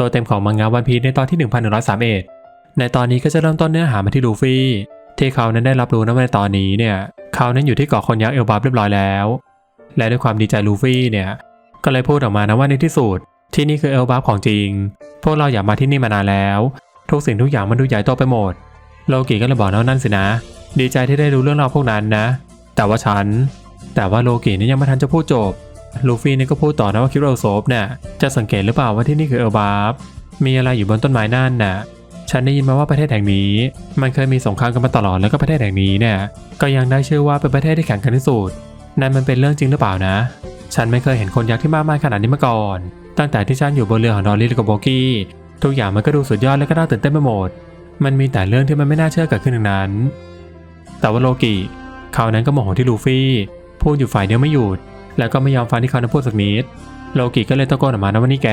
ตัวเต็มของมังงะวันพีในตอนที่ 1131 ในตอนนี้ก็จะเริ่มต้นเนื้อหามาที่ลูฟี่ที่เขานั้นได้รับรู้นะว่าในตอนนี้เนี่ยเขานั้นอยู่ที่เกาะคนยักษ์เอลบาร์เรียบร้อยแล้ว และด้วยความดีใจลูฟี่เนี่ยก็เลยพูดออกมานะว่าในที่สุดที่นี่คือเอลบาร์ของจริง พวกเราอยากมาที่นี่มานานแล้ว ทุกสิ่งทุกอย่างมันดูใหญ่โตไปหมด โลกิก็เลยบอกนะว่านั่นสินะ ดีใจที่ได้รู้เรื่องราวพวกนั้นนะ แต่ว่าฉัน แต่ว่าโลกินี่ยังไม่ทันจะพูดจบ ลูฟี่นี่ก็พูดต่อนะว่าคิโรโซฟเนี่ยจะสังเกตหรือเปล่าว่าที่นี่คือเอลบาร์มีอะไรอยู่บนต้นไม้นั่นน่ะฉันได้ยินมาว่าประเทศแห่งนี้ มันเคยมีสงครามกันมาตลอดแล้วก็ประเทศแห่งนี้เนี่ยก็ยังได้ชื่อว่าเป็นประเทศที่แข็งแกร่งที่สุดนั่นมันเป็นเรื่องจริงหรือเปล่านะ ฉันไม่เคยเห็นคนยักษ์ที่มากมายขนาดนี้มาก่อน ตั้งแต่ที่ฉันอยู่บนเรือของดอลลี่และก็โบกี้ ทุกอย่างมันก็ดูสุดยอดและก็น่าตื่นเต้นไปหมด มันมีแต่เรื่องที่มันไม่น่าเชื่อเกิดขึ้นทั้งนั้น แต่ว่าโลกิเขาวนั้นก็โมโหที่ลูฟี่พูดอยู่ฝ่ายเดียวไม่หยุด แล้วก็ไม่ยอมฟังที่เขาพูดสักนิด โลกิก็เลยตะโกนออกมานะว่านี่แก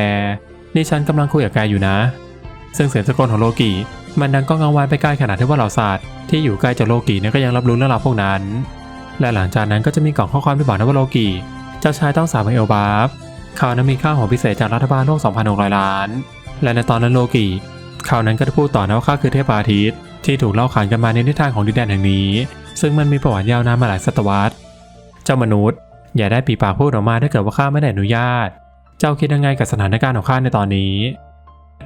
นี่ฉันกำลังคุยกับแกอยู่นะ ซึ่งเสียงตะโกนของโลกิมันดังก้องกังวานไปไกลขนาดที่ว่าเหล่าสัตว์ที่อยู่ใกล้จากโลกิเนี่ยก็ยังรับรู้เรื่องราวพวกนั้น และหลังจากนั้นก็จะมีกล่องข้อความที่บอกนะว่าโลกิเจ้าชายต้องสาบเอลบาฟเขานั้นมีค่าหัวพิเศษจากรัฐบาลโลก2,600 ล้าน และในตอนนั้นโลกิเขานั้นก็ได้พูดต่อนะว่าข้าคือเทพอาทิตย์ที่ถูกเล่าขานกันมาในนิทานของดินแดนแห่งนี้ ซึ่งมันมีประวัติยาวนานมาหลายศตวรรษ เจ้ามนุษย์ อย่าได้ปีปากพูดออกมาถ้าเกิดว่าข้าไม่ได้อนุญาต เจ้าคิดยังไงกับสถานการณ์ของข้าในตอนนี้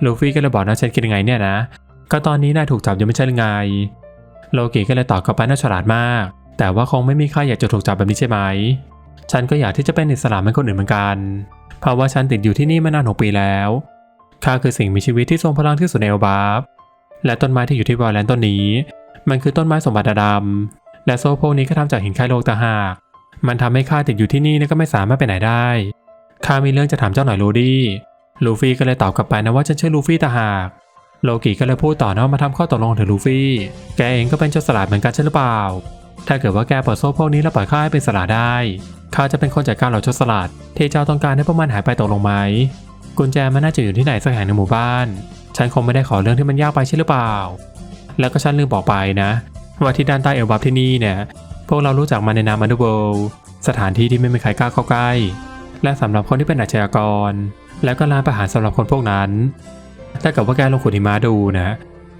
ลูฟี่ก็เลยบอกนะฉันคิดยังไงเนี่ยนะ ก็ตอนนี้นายถูกจับยังไม่ใช่หรือไง โลกิก็เลยตอบกลับไปน่าฉลาดมาก แต่ว่าคงไม่มีใครอยากจะถูกจับแบบนี้ใช่ไหม ฉันก็อยากที่จะเป็นอิสระเหมือนคนอื่นเหมือนกัน เพราะว่าฉันติดอยู่ที่นี่มานานหกปีแล้ว ข้าคือสิ่งมีชีวิตที่ทรงพลังที่สุดในเอลบาฟและต้นไม้ที่อยู่ที่วอลแลนด์ต้นนี้ มันคือต้นไม้สมบัติดำและโซ่พวกนี้ก็ทำจากหินไคโลกตาหาก มันทำให้ข้าติดอยู่ที่นี่และก็ไม่สามารถไปไหนได้ข้ามีเรื่องจะถามเจ้าหน่อยลูดี้ลูฟี่ก็เลยตอบกลับไปนะว่าฉันชื่อลูฟี่ต่างหากโลกิก็เลยพูดต่อนะว่ามาทำข้อตกลงเถอะลูฟี่ แกเองก็เป็นเจ้าสลัดเหมือนกันใช่หรือเปล่า ถ้าเกิดว่าแกเปิดโซ่พวกนี้แล้วปล่อยข้าให้เป็นสลัดได้ข้าจะเป็นคนจัดการเหล่าโจรสลัดที่เจ้าต้องการให้พวกมันหายไปตกลงไหมกุญแจมันน่าจะอยู่ที่ไหนสักแห่งในหมู่บ้าน ฉันคงไม่ได้ขอเรื่องที่มันยากไปใช่หรือเปล่า แล้วก็ฉันลืมบอกไปนะ ว่าที่ด้านใต้เอลบับที่นี่เนี่ย พวกเรารู้จักมันในนามอันเดอร์เวิลด์สถานที่ที่ไม่มีใครกล้าเข้าใกล้ และสำหรับคนที่เป็นอาชญากร แล้วก็ร้านประหารสำหรับคนพวกนั้น ถ้าเกิดว่าแกลงขุดหิมะดูนะ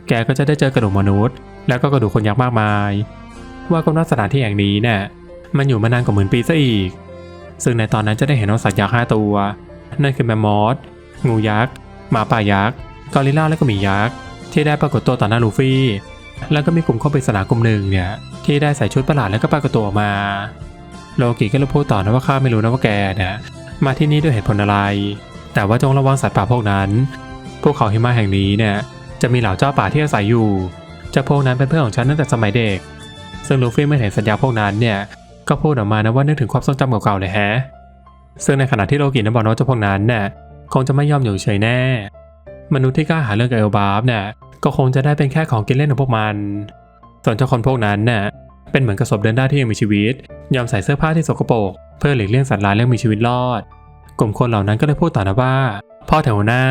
แกก็จะได้เจอกระดูกมนุษย์ แล้วก็กระดูกคนยักษ์มากมาย ว่ากันว่าสถานที่แห่งนี้เนี่ยมันอยู่มานานกว่าหมื่นปีซะอีก ซึ่งในตอนนั้นจะได้เห็นว่าสัตว์ยักษ์ห้าตัว นั่นคือแมมมอสงูยักษ์หมาป่ายักษ์กอริลลาและก็หมียักษ์ที่ได้ปรากฏตัวต่อหน้าลูฟี่ แล้วก็มีกลุ่มข้อปริศนากลุ่มหนึ่งเนี่ย ที่ได้ใส่ชุดประหลาดแล้วก็ปรากฏตัวออกมา โลกิก็เลยพูดต่อนะว่าข้าไม่รู้นะว่าแกเนี่ยมาที่นี่ด้วยเหตุผลอะไร แต่ว่าจงระวังสัตว์ป่าพวกนั้นภูเขาหิมะแห่งนี้เนี่ยจะมีเหล่าเจ้าป่าที่อาศัยอยู่ เจ้าพวกนั้นเป็นเพื่อนของฉันตั้งแต่สมัยเด็ก ซึ่งลูฟี่เมื่อเห็นสัญญาพวกนั้นเนี่ยก็พูดออกมานะว่านึกถึงความทรงจำเก่าๆเลยแฮะ ซึ่งในขณะที่โลกินั้นบอกนะว่าเจ้าพวกนั้นเนี่ยคงจะไม่ยอมอยู่เฉยแน่ มนุษย์ที่กล้าหาเรื่องกับเอลบาฟเนี่ยก็คงจะได้เป็นแค่ของกินเล่นของพวกมัน ส่วนเจ้าคนพวกนั้นเนี่ยเป็นเหมือนกระสบเดินได้ที่ยังมีชีวิต ยอมใส่เสื้อผ้าที่สกปรกเพื่อหลีกเลี่ยงสัตว์ร้ายและมีชีวิตรอด กลุ่มคนเหล่านั้นก็เลยพูดต่อนะว่า พ่อแถวหน้า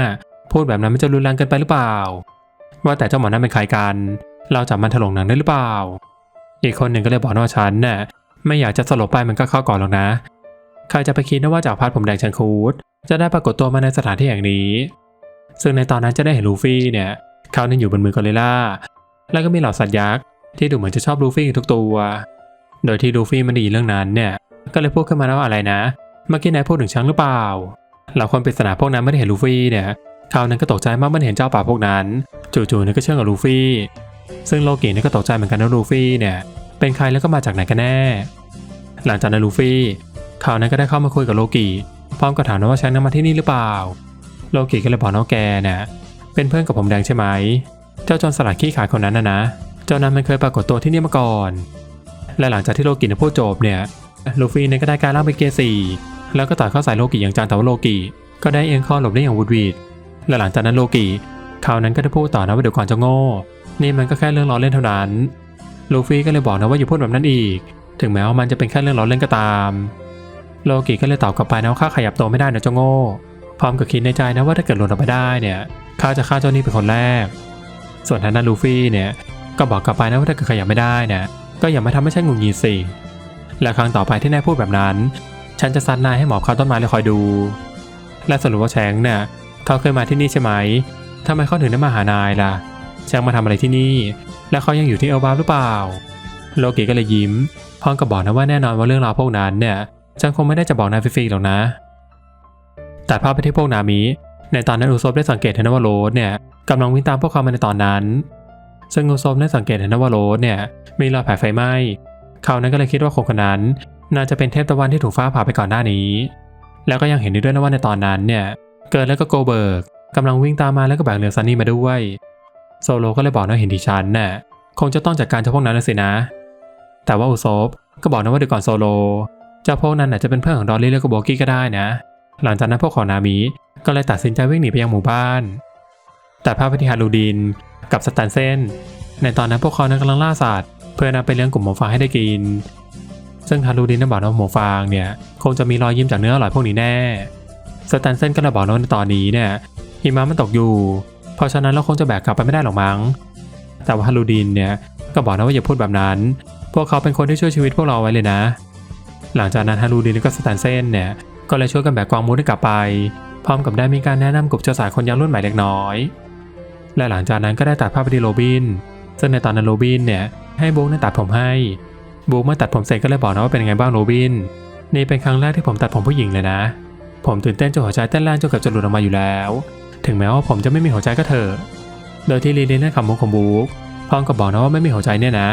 พูดแบบนั้นมันจะรุนแรงเกินไปหรือเปล่า ว่าแต่เจ้าหมอนั่นเป็นใครกัน เราจับมันถลงหนังได้หรือเปล่า อีกคนหนึ่งก็เลยบอกนะว่าฉันน่ะไม่อยากจะสลบไปมันก็เข้าก่อนหรอกนะ ใครจะไปคิดนะว่าจากพัดผมแดงชันคูดจะได้ปรากฏตัวมาในสถานที่แห่งนี้ ซึ่งในตอนนั้นจะได้เห็นลูฟี่เนี่ยเขานั่งอยู่บนมือกอริลลาแล้วก็มีเหล่าสัตว์ยักษ์ ที่ดูเหมือนจะชอบลูฟี่ทุกตัว โดยที่ลูฟี่มันไดีเรื่องนั้นเนี่ย ก็เลยพูดขึ้นมาว่าอะไรนะ เมื่อกี้นายพูดถึงช้างหรือเปล่าเหล่าคนปริศนาพวกนั้นไม่ได้เห็นลูฟี่เนี่ยเขาวนั้นก็ตกใจมากเมื่อเห็นเจ้าป่าพวกนั้น จู่ๆเนี่ยก็เชื่อกับลูฟี่ ซึ่งโลกิเนี่ยก็ตกใจเหมือนกันนะลูฟี่เนี่ย เป็นใครแล้วก็มาจากไหนกันแน่ หลังจากนั้นลูฟี่เขาวนั้นก็ได้เข้ามาคุยกับโลกิพร้อมกับถามว่าฉันนั้นมาที่นี่หรือเปล่า โลกิก็เลยบอกน้องแกเนี่ยเป็นเพื่อนกับผมแดงใช่ไหม เจ้าจรสลัดขี้ขาดคนนั้นนะนะ จ้านั้นมันเคยปรากฏตัวที่นี่มาก่อน และหลังจากที่โลกิเนี่ยพูดจบเนี่ยลูฟี่เนี่ยก็ได้การล่างไปเกียร์สี่แล้วก็ต่อยเข้าใส่โลกิอย่างจังแต่ว่าโลกิก็ได้เอียงคอหลบได้อย่างวุดวิดและหลังจากนั้นโลกิเขานั้นก็ได้พูดต่อนะว่าเดี๋ยวก่อนเจะโง่ นี่มันก็แค่เรื่องล้อเล่นเท่านั้นลูฟี่ก็เลยบอกนะว่าอย่าพูดแบบนั้นอีก ถึงแม้ว่ามันจะเป็นแค่เรื่องล้อเล่นก็ตาม โลกิก็เลยตอบกลับไปนะว่าข้าขยับตัวไม่ได้นะเจ้าโง่พร้อมกับคิดในใจนะว่าถ้าเกิดหลุดออกไปได้เนี่ยข้าจะฆ่าเจ้านี่เป็นคนแรก ส่วนทางด้านลูฟี่เนี่ย ก็บอกกลับไปนะว่าถ้าเกิดขยับไม่ได้เนี่ย ก็อย่ามาทำให้ฉันงุนงีสิ และครั้งต่อไปที่นายพูดแบบนั้น ฉันจะซัดนายให้หมอบคาต้นไม้เลยคอยดู และสรุปว่าแชงเนี่ยเขาเคยมาที่นี่ใช่ไหมทำไมเขาถึงได้มาหานายล่ะช่างมาทำอะไรที่นี่ และเขายังอยู่ที่เอลบาหรือเปล่า โลกิก็เลยยิ้มพร้อมกับบอกนะว่าแน่นอนว่าเรื่องราวพวกนั้นเนี่ยฉันคงไม่ได้จะบอกนายฟรีๆหรอกนะ แต่ภาพไปที่พวกนามิในตอนนั้นอุซบได้สังเกตเห็นว่าโรสเนี่ยกำลังวิ่งตามพวกเขามาในตอนนั้น ซึ่งอุซบได้สังเกตเห็นนว่าโรสเนี่ยมีรอยแผลไฟไหม้เขานั้นก็เลยคิดว่าคนคนนั้นน่าจะเป็นเทพตะวันที่ถูกฟ้าผ่าไปก่อนหน้านี้ แล้วก็ยังเห็นด้ด้วยนะว่าในตอนนั้นเนี่ย เกิดแล้วก็โกเบิร์กกำลังวิ่งตามมาแล้วก็แบกเรือซันนี่มาด้วย โซโลก็เลยบอกนะเห็นดิฉันน่ะคงจะต้องจัดการเจ้าพวกนั้นนะสินะ แต่ว่าอุซบก็บอกนะว่าเดี๋ยวก่อนโซโล เจ้าพวกนั้นอาจจะเป็นเพื่อนของดอลลี่และก็โบกี้ก็ได้นะ หลังจากนั้นพวกของนามิก็เลยตัดสินใจวิ่งหนีไปยังหมู่บ้าน แต่ภาพไปที่ฮารูดินกับสแตนเซนในตอนนั้นพวกเขานั้นกำลังล่าสัตว์เพื่อนำไปเลี้ยงกลุ่มหมูฟางให้ได้กิน ซึ่งฮารูดินนั้บอกว่าหมูฟางเนี่ยคงจะมีรอยยิ้มจากเนื้ออร่อยพวกนี้แน่ สแตนเซนก็เลยบอกว่าในตอนนี้เนี่ยหิมะมันตกอยู่ เพราะฉะนั้นเราคงจะแบกกลับไปไม่ได้หรอกมั้ง แต่ว่าฮารูดินเนี่ยก็บอกนะว่าอย่าพูดแบบนั้น พวกเขาเป็นคนที่ช่วยชีวิตพวกเราไว้เลยนะ หลังจากนั้นฮารูดินก็สแตนเซนเนี่ยก็เลยช่วยกันแบกกองมูดกลับไป พร้อมกับได้มีการแนะนำกลุ่มเจ้าสายคนยักษ์รุ่นใหม่เล็กน้อย และหลังจากนั้นก็ได้ตัดภาพไปที่โรบิน ซึ่งในตอนนั้นโรบินเนี่ยให้บุ๊กนั้นตัดผมให้บุ๊กเมื่อตัดผมเสร็จก็เลยบอกนะว่าเป็นไงบ้างโรบิน นี่เป็นครั้งแรกที่ผมตัดผมผู้หญิงเลยนะ ผมตื่นเต้นจนหัวใจเต้นแรงจนเกือบจะหลุดออกมาอยู่แล้ว ถึงแม้ว่าผมจะไม่มีหัวใจก็เถอะ โดยที่ลีลินได้คำมุกของบุ๊กพร้อมกับบอกนะว่าไม่มีหัวใจเนี่ยนะ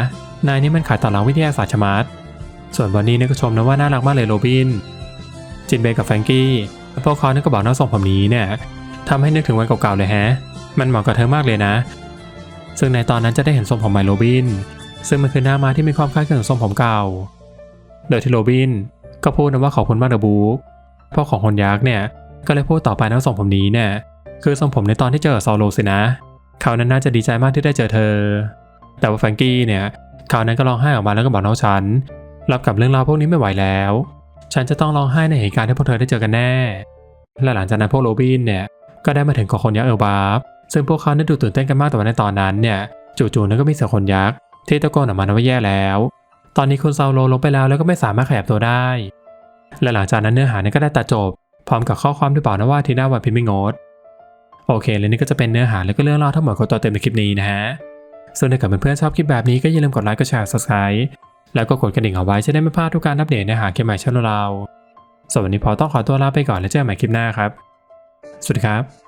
นายนี่มันขาดต่อหลังวิทยาศาสตร์ชมัดส่วนบอนนี่เนี่ยก็ชมนะว่าน่ารักมากเลยโรบิน จินเบย์กับแฟรงกี้พวกเขาเนี่ยก็บอกน้าทรงผมนี้เนี่ยทำให้นึกถึงวันเก่าๆเลยแฮะ มันเหมาะกับเธอมากเลยนะ ซึ่งในตอนนั้นจะได้เห็นทรงผมใหม่โรบิน ซึ่งมันคือหน้ามาที่มีความคล้ายคลึงกับทรงผมเก่า โดยที่โรบินก็พูดนะว่าขอบคุณมากนะบุ๊กพวกของคนยักษ์เนี่ยก็เลยพูดต่อไปนะว่าทรงผมนี้เนี่ยคือทรงผมในตอนที่เจอซอโลสินะ เขานั้นน่าจะดีใจมากที่ได้เจอเธอ แต่ว่าแฟรงกี้เนี่ยเขานั้นก็ร้องไห้ออกมาแล้วก็บอกน้องฉันรับกับเรื่องราวพวกนี้ไม่ไหวแล้ว ฉันจะต้องร้องไห้ในเหตุการณ์ที่พวกเธอได้เจอกันแน่ และหลังจากนั้นพวกโรบินเนี่ยก็ได้มาถึงกาะคนยักษ์เอลบาฟ ซึ่งพวกเขาได้ดูตื่นเต้นกันมากแต่ว่าในตอนนั้นเนี่ยจู่ๆนั้นก็มีเสือคนยักษ์ที่ตะโกนออกมาว่าแย่แล้ว ตอนนี้คุณซาโลลงไปแล้วแล้วก็ไม่สามารถขยับตัวได้ และหลังจากนั้นเนื้อหาเนี่ยก็ได้ตัดจบ พร้อมกับข้อความที่บอกนะว่าทีน่าวันพิมพ์ไม่งดโอเคและนี่ก็จะเป็นเนื้อหาและก็เรื่องราวทั้งหมดของตัวเต็มในคลิปนี้นะฮะส่วนถ้าเกิดเพื่อนๆชอบคลิปแบบนี้ก็อย่าลืมกดไลค์กดแชร์ subscribe แล้วก็กดกระดิ่งเอาไว้จะได้ไม่พลาดทุกการอัปเดตเนื้อหาเกมใหม่ช่องเราสวนวันนี้พอต้องขอตัวลาไปก่อนแล้วเจอกันใหม่คลิปหน้าครับ สวัสดีครับ